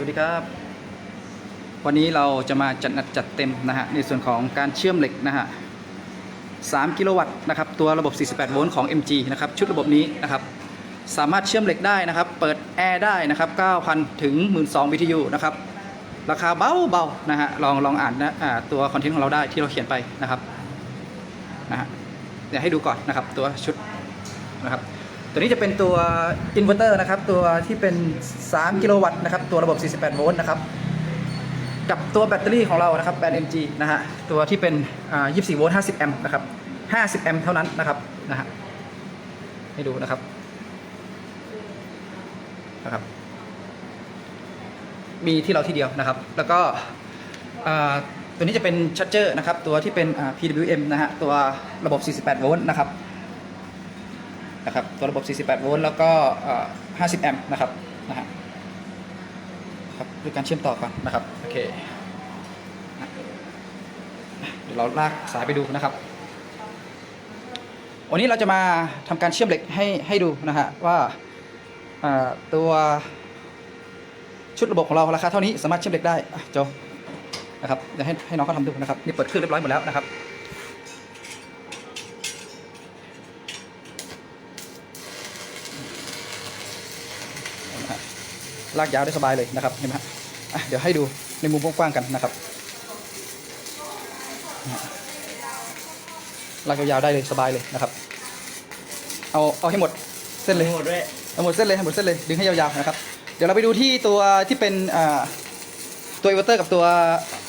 วัสดีครับ วันนี้เราจะมาจัดหนักจัดเต็มนะฮะในส่วนของการเชื่อมเหล็กนะฮะ3กิโลวัตต์นะครับตัวระบบ 48 โวลต์ของ MG นะครับชุดระบบนี้นะครับสามารถเชื่อมเหล็กได้นะครับ เปิดแอร์ได้นะครับ 9,000 ถึง 12,000 BTU นะครับราคาเบาเบาๆนะฮะลองลองอ่านนะอ่าตัวคอนเทนต์ของเราได้ที่เราเขียนไปนะครับนะฮะเดี๋ยวให้ดูก่อนนะครับตัวชุดนะครับ ตัวนี้จะเป็นตัวอินเวอร์เตอร์นะครับ ตัวที่เป็น 3 กิโลวัตต์นะครับ ตัวระบบ 48 โวลต์นะครับ กับตัวแบตเตอรี่ของเรานะครับแบรนด์ MG นะฮะ ตัวที่เป็นอ่า24 โวลต์ 50 แอมป์นะครับ 50 แอมป์เท่านั้นนะครับ นะฮะ ให้ดูนะครับ นะครับ มีที่เราที่เดียวนะครับ แล้วก็ตัวนี้จะเป็นชัดเจอร์นะครับ ตัวที่เป็น PWM นะฮะ ตัวระบบ 48 โวลต์นะครับ นะครับตัวระบบ 48 โวลต์แล้วก็ 50 แอมป์นะครับนะฮะครับด้วยการเชื่อมต่อก่อนนะครับโอเคเดี๋ยวเราลากสายไปดูนะครับ วันนี้เราจะมาทำการเชื่อมเหล็กให้ให้ดูนะฮะว่าตัวชุดระบบของเราราคาเท่านี้สามารถเชื่อมเหล็กได้โจนะครับเดี๋ยวให้ให้น้องเขาทำดูนะครับนี่เปิดเครื่องเรียบร้อยหมดแล้วนะครับ ลากยาวได้สบายเลยนะครับเห็นไหมฮะอะเดี๋ยวให้ดูในมุมกว้างๆกันนะครับนะฮะลากยาวๆได้เลยสบายเลยนะครับ เอาเอาให้หมดเส้นเลยหมดด้วยเอาหมดเส้นเลยให้หมดเส้นเลยดึงให้ยาวๆนะครับ เดี๋ยวเราไปดูที่ตัวที่เป็นอ่าตัวอินเวอร์เตอร์กับตัว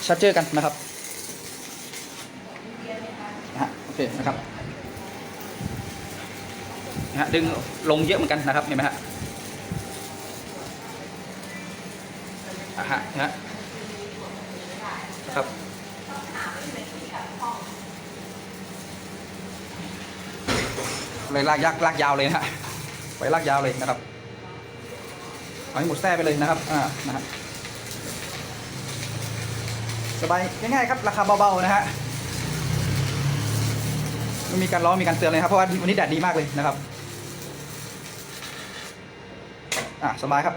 ชาร์จเจอร์กันนะครับนะฮะโอเคนะครับนะฮะดึงลงเยอะเหมือนกันนะครับเห็นไหมฮะ อะฮะนะฮะนะครับเลยลากยักลากยาวเลยนะไว้ลากยาวเลยนะครับเอาให้หมดแท้ไปเลยนะครับอ่านะฮะสบายง่ายๆครับ ราคาเบาๆนะฮะไม่มีการร้องมีการเตือนเลยครับเพราะว่าวันนี้แดดดีมากเลยนะครับ อะสบายครับ